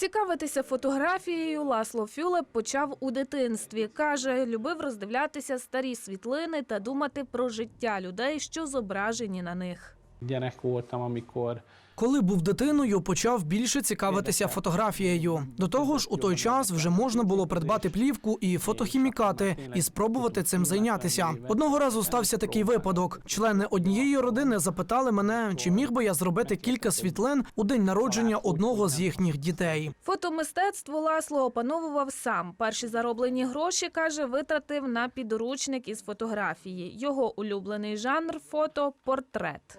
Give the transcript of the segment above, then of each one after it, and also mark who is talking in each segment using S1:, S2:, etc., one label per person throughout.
S1: Цікавитися фотографією Ласло Фюлеп почав у дитинстві. Каже, любив роздивлятися старі світлини та думати про життя людей, що зображені на них.
S2: Gyerek voltam, amikor
S3: Коли був дитиною, почав більше цікавитися фотографією. До того ж, у той час вже можна було придбати плівку і фотохімікати і спробувати цим зайнятися. Одного разу стався такий випадок. Члени однієї родини запитали мене, чи міг би я зробити кілька світлин у день народження одного з їхніх дітей.
S1: Фотомистецтво Ласло опановував сам. Перші зароблені гроші, каже, витратив на підручник із фотографії. Його улюблений жанр фото портрет.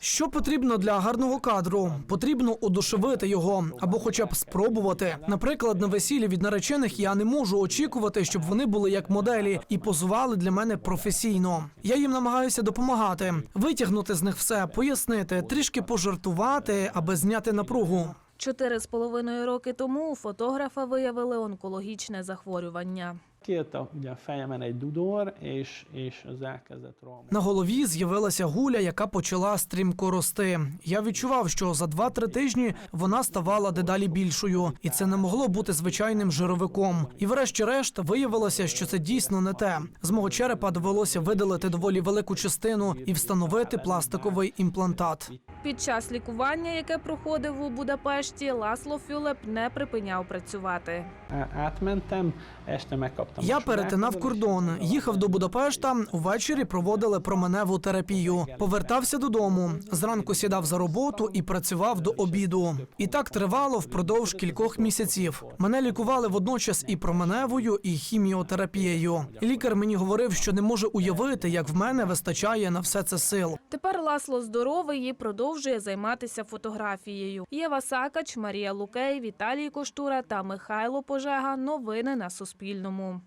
S3: Що потрібно для гарного кадру? Потрібно одушевити його або хоча б спробувати. Наприклад, на весіллі від наречених я не можу очікувати, щоб вони були як моделі і позували для мене професійно. Я їм намагаюся допомагати, витягнути з них все, пояснити, трішки пожартувати, аби зняти напругу.
S1: Чотири з половиною роки тому у фотографа виявили онкологічне захворювання.
S2: Kilt ugye a fejemen egy dudor, és, és az elkezdett romlani.
S3: На голові з'явилася гуля, яка почала стрімко рости. Я відчував, що за 2-3 тижні вона ставала дедалі більшою, і це не могло бути звичайним жировиком. І врешті-решт виявилося, що це дійсно не те. З мого черепа довелося видалити доволі велику частину і встановити пластиковий імплантат.
S1: Під час лікування, яке проходив у Будапешті, Ласло Фюлеп не припиняв працювати.
S2: Á- Átmentem, este megkaptam.
S3: Я перетинав кордон, їхав до Будапешта. Увечері проводили променеву терапію. Повертався додому. Зранку сідав за роботу і працював до обіду. І так тривало впродовж кількох місяців. Мене лікували водночас і променевою, і хіміотерапією. Лікар мені говорив, що не може уявити, як в мене вистачає на все це сил.
S1: Тепер Ласло здоровий і продовжує займатися фотографією. Єва Сакач, Марія Лукей, Віталій Коштура та Михайло Пожега. Новини на Суспільному.